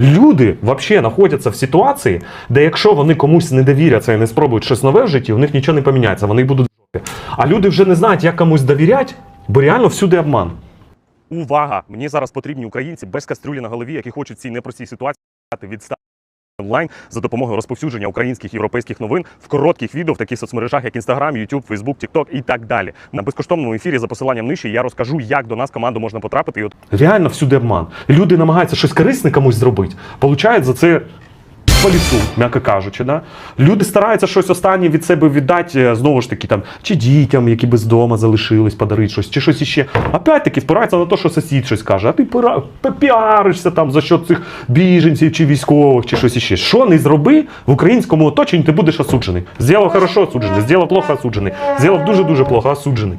Люди взагалі знаходяться в ситуації, де якщо вони комусь не довіряться і не спробують щось нове в житті, у них нічого не поміняється, вони будуть. А люди вже не знають, як комусь довіряти, бо реально всюди обман. Увага! Мені зараз потрібні українці без кастрюлі на голові, які хочуть цій непростій ситуації відстати онлайн за допомогою розповсюдження українських європейських новин в коротких відео в таких соцмережах, як Instagram, YouTube, Facebook, TikTok і так далі. На безкоштовному ефірі за посиланням нижче я розкажу, як до нас команду можна потрапити. І от Реально всюди обман. Люди намагаються щось корисне комусь зробити, получають за це по лісу, м'яко кажучи. Да? Люди стараються щось останнє від себе віддати, е, знову ж таки, там, чи дітям, які без дома залишились, подарити щось, чи щось іще. Опять-таки впираються на те, що сусід щось каже, а ти піаришся там за счет цих біженців чи військових, чи щось іще. Що не зроби в українському оточенні, ти будеш осуджений. Зробив хорошо осуджений, зробив плохо осуджений, зробив дуже-дуже плохо осуджений.